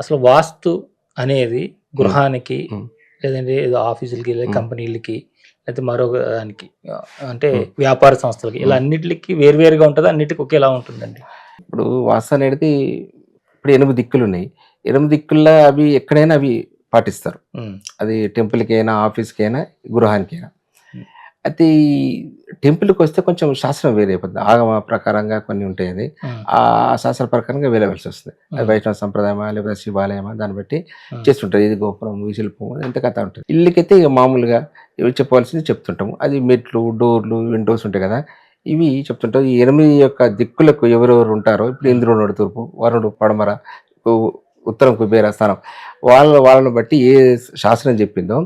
అసలు వాస్తు అనేది గృహానికి. లేదంటే ఏదో ఆఫీసులకి లేదా. కంపెనీలకి లేకపోతే మరొక దానికి అంటే. వ్యాపార సంస్థలకి ఇలా అన్నిటికి వేరువేరుగా ఉంటుంది అన్నిటికి ఒకేలా ఉంటుందండి ఇప్పుడు వాస్తు అనేది ఇప్పుడు ఎనిమిది దిక్కులు ఉన్నాయి ఎనిమిది దిక్కుల్లో అవి ఎక్కడైనా అవి పాటిస్తారు అది టెంపుల్కి అయినా ఆఫీస్కి అయినా గృహానికి అయినా Hmm. అయితే ఈ టెంపుల్కి వస్తే కొంచెం శాస్త్రం వేరే అయిపోతుంది ఆగమ ప్రకారంగా కొన్ని ఉంటాయి అది ఆ శాస్త్ర ప్రకారంగా వెళ్ళవలసి వస్తుంది. అది వైష్ణవ సంప్రదాయమా లేకపోతే శివాలయమా దాన్ని బట్టి చేస్తుంటారు. ఇది గోపురం ఈ శిల్పం ఎంత కథ ఉంటుంది. ఇల్లుకైతే ఇక మామూలుగా ఇవి చెప్పవలసింది చెప్తుంటాము. అది మెట్లు డోర్లు విండోస్ ఉంటాయి కదా. ఇవి చెప్తుంటారు. ఈ ఎనిమిది యొక్క దిక్కులకు ఎవరెవరు ఉంటారో ఇప్పుడు ఇంద్రుడు తూర్పు వరుణుడు పడమర ఉత్తరం కుబేర స్థానం. వాళ్ళ వాళ్ళని బట్టి ఏ శాస్త్రం చెప్పిందో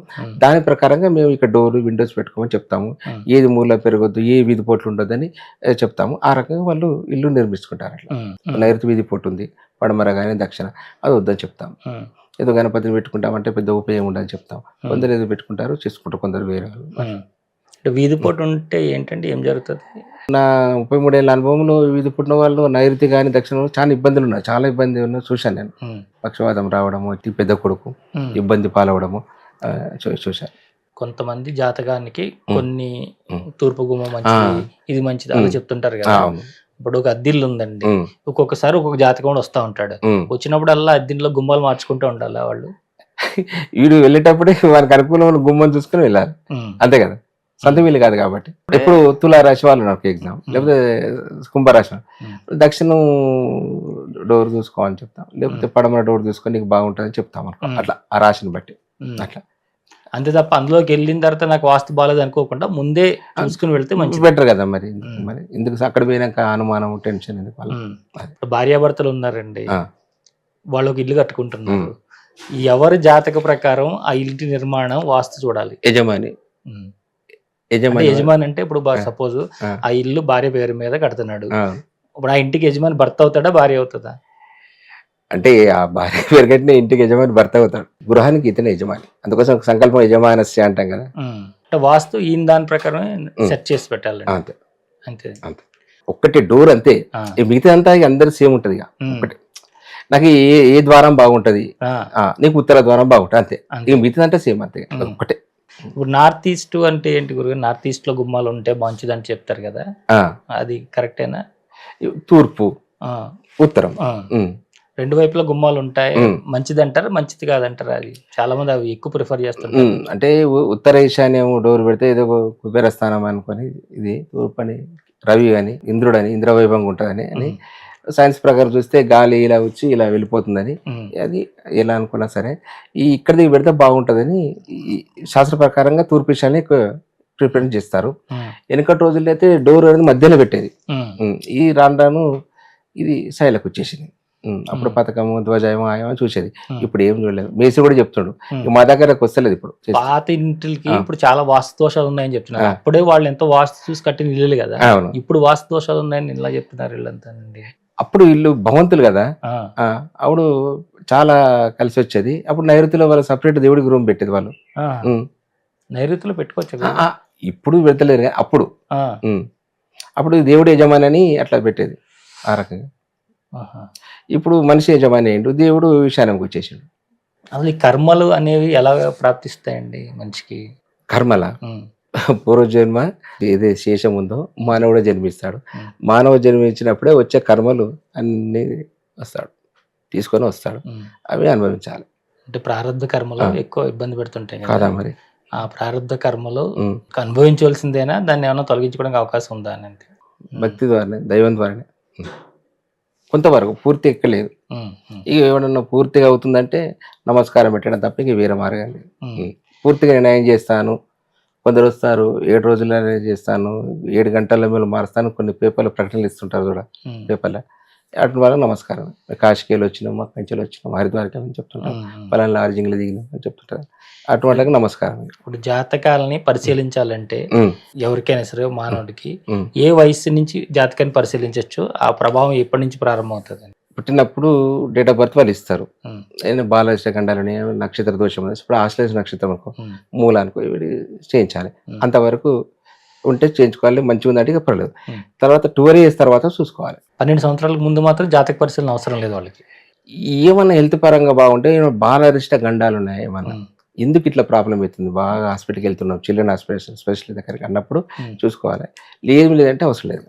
దాని ప్రకారంగా మేము ఇక్కడ డోర్లు విండోస్ పెట్టుకోమని చెప్తాము. ఏది మూల పెరగొద్దు ఏ వీధి పోట్లు ఉండొద్దని చెప్తాము. ఆ రకంగా వాళ్ళు ఇల్లు నిర్మించుకుంటారు అట్లా. నైరుతి వీధి పోటు ఉంది పడమర కానీ దక్షిణ అది వద్దని చెప్తాం ఉమ్, ఏదో గణపతిని పెట్టుకుంటామంటే పెద్ద ఉపయోగం ఉండదని చెప్తాం కొందరు ఏదో పెట్టుకుంటారు చేసుకుంటారు కొందరు వేరే. అంటే వీధి పోటు ఉంటే ఏంటంటే ఏం జరుగుతుంది? నా ముప్పై మూడేళ్ళ అనుభవంలో వీధి పుట్టిన వాళ్ళు నైరుతి కానీ దక్షిణ చాలా ఇబ్బందులు ఉన్నాయి. చాలా ఇబ్బంది ఉన్నాయి చూశాను నేను. ఉమ్, పక్షవాతం రావడము పెద్ద కొడుకు. ఇబ్బంది పాలవడము చూశాను. కొంతమంది జాతకానికి. కొన్ని. తూర్పు గుమ్మ మంచిది ఇది మంచిది అలా ఉమ్. చెప్తుంటారు కదా. ఇప్పుడు ఒక అద్దిల్లు ఉందండి. ఒక్కొక్కసారి ఒక్కొక్క జాతకం కూడా వస్తూ ఉంటాడు. ఉమ్. వచ్చినప్పుడల్లా అద్దిల్లో గుమ్మాలు మార్చుకుంటూ ఉండాలి వాళ్ళు? వీడు వెళ్ళేటప్పుడే వారికి అనుకూలమైన గుమ్మం చూసుకుని వెళ్ళాలి. అంతే కదా? సొంత వీలు కాదు కాబట్టి. ఇప్పుడు తులారాశి వాళ్ళు ఉన్నారు ఎగ్జామ్ లేకపోతే కుంభరాశి దక్షిణం డోర్ చూసుకోమని చెప్తాం. లేకపోతే పడమర డోర్ చూసుకొని నీకు బాగుంటుందని చెప్తాం అనుకో. అట్లా ఆ రాశిని బట్టి. అట్లా. అంతే తప్ప అందులోకి వెళ్ళిన తర్వాత నాకు వాస్తు బాగాలేదు అనుకోకుండా ముందే చూసుకుని వెళ్తే మంచిది. బెటర్ కదా మరి. మరి ఎందుకు అక్కడ పోయినాక అనుమానం టెన్షన్ ఎందుకు భార్యాభర్తలు ఉన్నారండి. వాళ్ళు ఒక ఇల్లు కట్టుకుంటున్నారు. ఎవరి జాతక ప్రకారం ఆ ఇంటి నిర్మాణం వాస్తు చూడాలి. యజమాని. యజమాని యజమాని అంటే ఇప్పుడు. సపోజ్ ఆ. ఇల్లు భార్య పేరు మీద కడుతున్నాడు. ఇప్పుడు ఆ ఇంటికి యజమాని భర్త అవుతాడా భార్య అవుతుందా అంటే ఆ భార్య పెరగట్టిన ఇంటికి యజమాని భర్త అవుతాడు. గృహానికి ఇతనే యజమాని. అందుకోసం సంకల్పం యజమానస్య అంటాం కదా. అంటే వాస్తు ఈయన దాని ప్రకారం సెట్ చేసి పెట్టాలండి. అంతే. అంతే. ఒక్కటి డోర్ అంతే. మిగతా అంతా అందరు సేమ్ ఉంటది. ఒకటి నాకు ఏ ఏ ద్వారం బాగుంటది? నీకు ఉత్తర ద్వారం బాగుంటుంది. అంతే. అంతే. ఇక మిగతా అంటే సేమ్ అంతే. ఒకటే ఇప్పుడు నార్త్ ఈస్ట్ అంటే ఏంటి గురువు నార్త్ ఈస్ట్లో గుమ్మాలు ఉంటే మంచిది అని చెప్తారు కదా. అది కరెక్టేనా? తూర్పు ఉత్తరం. రెండు వైపులా గుమ్మాలు ఉంటాయి. మంచిది అంటారా మంచిది కాదంటారా అది? చాలా మంది అవి ఎక్కువ ప్రిఫర్ చేస్తుంటారు. ఉమ్, అంటే ఉత్తర ఈశాన్యం డోర్ పెడితే ఏదో కుబేర స్థానం అనుకొని ఇది తూర్పు అని రవి అని ఇంద్రుడు అని ఇంద్రవైభవంగా ఉంటుందని అని సైన్స్ ప్రకారం చూస్తే గాలి ఇలా వచ్చి ఇలా వెళ్ళిపోతుందని. అది ఎలా అనుకున్నా సరే ఈ ఇక్కడ దిగి పెడితే బాగుంటుందని శాస్త్ర ప్రకారంగా తూర్పు ఈశాన్యం ప్రిపేర్ చేస్తారు. వెనకటి రోజుల్లో అయితే డోర్ అనేది మధ్యలో పెట్టేది. ఈ రాను రాను ఇది శైలకు వచ్చేసింది. అప్పుడు. పథకము ధ్వజాయము ఆయమో చూసేది. ఇప్పుడు ఏం చూడలేదు. మేసి కూడా చెప్తుండు. ఇక మా దగ్గరకు వస్తలేదు ఇప్పుడు పాత ఇంటికి. ఇప్పుడు చాలా వాస్తు దోషాలు ఉన్నాయని చెప్తున్నారు. అప్పుడే వాళ్ళు ఎంతో వాస్తు చూసి కట్టిన ఇల్లు కదా. ఇప్పుడు వాస్తు దోషాలు ఉన్నాయని ఇలా చెప్తున్నారు వీళ్ళంతానండి అప్పుడు ఇల్లు భగవంతులు కదా. అప్పుడు చాలా కలిసి వచ్చేది. అప్పుడు నైరుతిలో వాళ్ళు సపరేట్ దేవుడికి రూమ్ పెట్టేది వాళ్ళు. నైరుతిలో పెట్టుకోవచ్చు ఇప్పుడు పెడతలేరు కానీ అప్పుడు. అప్పుడు దేవుడు యజమాని అని అట్లా పెట్టేది ఆ రకంగా. ఇప్పుడు మనిషి యజమాని అయ్యిండు దేవుడు ఈశాన్యంకి వచ్చేసిండు. అసలు ఈ కర్మలు అనేవి ఎలా ప్రాప్తిస్తాయండి మనిషికి? కర్మల? పూర్వజన్మ ఏదే శేషం ఉందో మానవుడు జన్మిస్తాడు. మానవ జన్మించినప్పుడే వచ్చే కర్మలు అన్ని వస్తాడు తీసుకొని వస్తాడు. అవి అనుభవించాలి. అంటే ప్రారంధ కర్మలు. ఎక్కువ ఇబ్బంది పెడుతుంటాయి కాదా. మరి? ఆ ప్రారంధ కర్మలు. అనుభవించవలసిందేనా? దాన్ని ఏమైనా తొలగించుకోవడానికి అవకాశం ఉందా అని అంతే ఉమ్, భక్తి ద్వారానే దైవం ద్వారానే. కొంతవరకు పూర్తి ఎక్కలేదు. ఇక ఏమన్నా పూర్తిగా అవుతుందంటే నమస్కారం పెట్టడం తప్ప ఇక వేరే మార్గం లేదు ఉమ్, ఉమ్. పూర్తిగా నేను న్యాయం చేస్తాను? కొందరు వస్తారు ఏడు రోజుల్లోనే చేస్తాను ఏడు గంటల మీద మారుస్తాను కొన్ని పేపర్లు ప్రకటనలు ఇస్తుంటారు కూడా పేపర్లో. అటు వాళ్ళకి నమస్కారం. కాశీకేలు వచ్చినాం కంచెలు వచ్చినాం హరిద్వారకి అని చెప్తుంటారు. పలానా లార్జింగ్లు దిగినాం అని చెప్తుంటారు. అటు వాళ్ళకి నమస్కారం. ఇప్పుడు జాతకాలని పరిశీలించాలంటే ఎవరికైనా సరే మానవుడికి. ఏ వయసు నుంచి జాతకాన్ని పరిశీలించవచ్చు ఆ ప్రభావం ఎప్పటి నుంచి ప్రారంభం అవుతుంది పుట్టినప్పుడు డేట్ ఆఫ్ బర్త్ వాళ్ళు ఇస్తారు. ఏదైనా బాలశ్ర ఖండాలని నక్షత్ర దోషం ఉంది ఇప్పుడు ఆశ్లేష నక్షత్రం అనుకో మూలానికి ఇవి చేయించాలి. అంతవరకు ఉంటే చేయించుకోవాలి మంచిగా ఉందంటే ఇక పర్లేదు. తర్వాత టూర్ ఇయర్స్ తర్వాత చూసుకోవాలి. పన్నెండు సంవత్సరాలకు ముందు మాత్రం జాతక పరిశీలన అవసరం లేదు వాళ్ళకి. ఏమన్నా హెల్త్ పరంగా బాగుంటే బాలరిష్ట గండాలు ఉన్నాయి ఏమన్నా? ఎందుకు ఇట్లా ప్రాబ్లం అవుతుంది? బాగా హాస్పిటల్కి వెళ్తున్నాం చిల్డ్రన్ హాస్పిటల్ స్పెషల్ దగ్గరికి అన్నప్పుడు చూసుకోవాలి. లేదు లేదంటే అవసరం లేదు.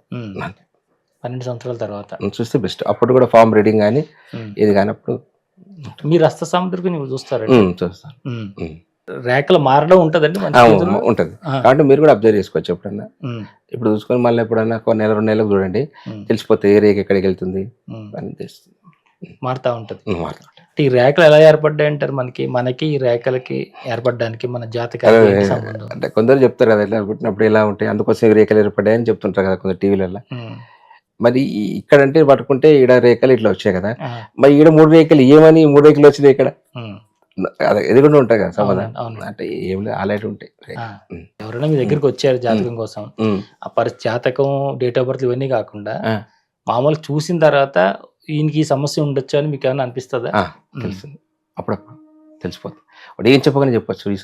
పన్నెండు సంవత్సరాల తర్వాత. చూస్తే బెస్ట్ అప్పుడు కూడా ఫామ్ రీడింగ్ కానీ. ఇది కానప్పుడు మీరు హస్త సాముద్రికి ఉమ్, చూస్తాను. రేఖలు మారడం ఉంటదండి? ఉంటది. కాబట్టి మీరు కూడా అబ్జర్వ్ చేసుకోవచ్చు ఎప్పుడన్నా. ఇప్పుడు చూసుకొని మళ్ళీ ఎప్పుడన్నా ఒక నెల రెండు నెలలకు చూడండి. తెలిసిపోతే ఏ రేఖ ఎక్కడికి వెళ్తుంది. అని తెలుస్తుంది. మారుతా ఉంటది. ఈ రేఖలు ఎలా ఏర్పడ్డాయి అంటారు మనకి? మనకి ఈ రేఖలకి ఏర్పడడానికి మన సంబంధం? అంటే కొందరు చెప్తారు కదా ఇట్లా పుట్టినప్పుడు ఎలా ఉంటాయి అందుకోసం ఈ రేఖలు ఏర్పడ్డాయని చెప్తుంటారు కదా కొందరు టీవీలలో. మరి ఈ- ఇక్కడంటే పట్టుకుంటే ఈడ రేఖలు ఇట్లా వచ్చాయి కదా. మరి ఈడ మూడు రేఖలు ఏమని మూడు రేఖలు వచ్చినాయి ఇక్కడ? అదే కూడా ఉంటాయి కదా సమాధానం. అంటే ఏం లేదు అలాంటి ఉంటాయి. ఎవరైనా మీ దగ్గరికి వచ్చారు జాతకం కోసం ఆ పరి జాతకం డేట్ ఆఫ్ బర్త్ ఇవన్నీ కాకుండా మామూలు చూసిన తర్వాత ఈయనకి ఈ సమస్య ఉండొచ్చు అని మీకు ఏమైనా అనిపిస్తుందా? తెలుస్తుంది. అప్పుడప్పుడు తెలిసిపోతుంది. వాడు ఏం చెప్పగానే చెప్పొచ్చు ఈ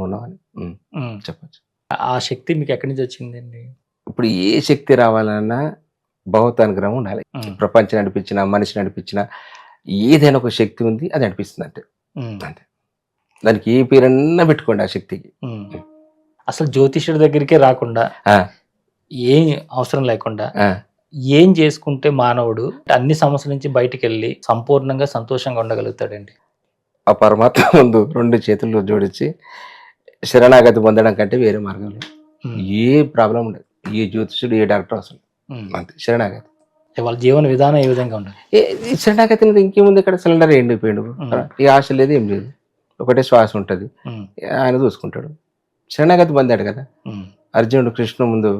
ఉన్నామని ఉమ్, ఉమ్. చెప్పొచ్చు. ఆ శక్తి మీకు ఎక్కడి నుంచి వచ్చిందండి? ఇప్పుడు ఏ శక్తి రావాలన్నా భగవతానుగ్రహం ఉండాలి. ఉమ్, ప్రపంచం నడిపించిన మనిషి నడిపించిన ఏదైనా ఒక శక్తి ఉంది అది అనిపిస్తుంది అంటే ఉమ్, అంతే. దానికి ఏ పేరన్నా పెట్టుకోండి ఆ శక్తికి. అసలు జ్యోతిష్యుడి దగ్గరికే రాకుండా ఏం అవసరం లేకుండా ఏం చేసుకుంటే మానవుడు అన్ని సమస్యల నుంచి బయటికి వెళ్ళి సంపూర్ణంగా సంతోషంగా ఉండగలుగుతాడండి? ఆ పరమాత్మ ముందు రెండు చేతులు జోడించి శరణాగతి పొందడం కంటే వేరే మార్గం లేదు. ఏ ప్రాబ్లం ఉండదు ఏ జ్యోతిషుడు ఏ డాక్టర్ అవసరం ఉమ్. అంతే శరణాగతి వాళ్ళ జీవన విధానం ఏ విధంగా ఉండాలి శరణాగతి ఇంకేముంది? ఇక్కడ సిలిండర్ ఎండిపోయిండు. ఉమ్. ఈ ఆశ లేదు ఏం లేదు. ఒకటే శ్వాస ఉంటుంది. ఉమ్, ఆయన చూసుకుంటాడు. శరణాగతి పొందాడు కదా? అర్జునుడు కృష్ణుడు ముందు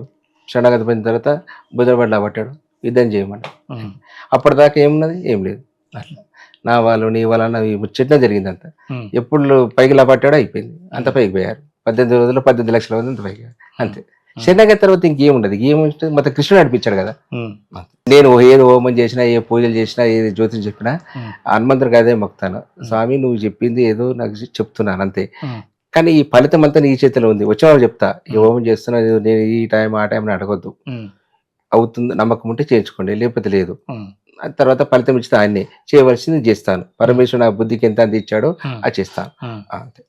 శరణాగతి పొందిన తర్వాత బుధబడ్లా పట్టాడు. యుద్ధం చేయమన్నాడు. అప్పటిదాకా ఏమున్నది? ఏం లేదు. నా వాళ్ళు నీ వాళ్ళు అన్న ముచ్చట్నే జరిగింది అంత ఎప్పుడు పైకి లా పట్టాడో అయిపోయింది. అంత పైకి పోయారు. పద్దెనిమిది రోజులు పద్దెనిమిది లక్షల మంది అంత పైకి అంతే. శరణాగతి తర్వాత ఇంకేముండదు. ఏముంటుంది మొత్తం కృష్ణుడు నడిపించాడు కదా. నేను ఏది హోమం చేసినా ఏ పూజలు చేసినా ఏది జ్యోతిషం చెప్పినా ఉమ్, హనుమంతుడికి అదే మొక్తాను స్వామి నువ్వు చెప్పింది ఏదో నాకు చెప్తున్నాను అంతే. కానీ ఈ ఫలితం అంతా నీ చేతిలో ఉంది. వచ్చేవాళ్ళు చెప్తా ఈ హోమం చేస్తున్నా నేను ఈ టైం ఆ టైం అడగొద్దు అవుతుంది నమ్మకం ఉంటే చేయించుకోండి లేకపోతే లేదు. తర్వాత ఫలితం ఇచ్చితే ఆయన్ని. చేయవలసింది చేస్తాను. పరమేశ్వరుడు నా బుద్ధికి ఎంత అందించాడో ఉమ్, అది చేస్తాను. అంతే.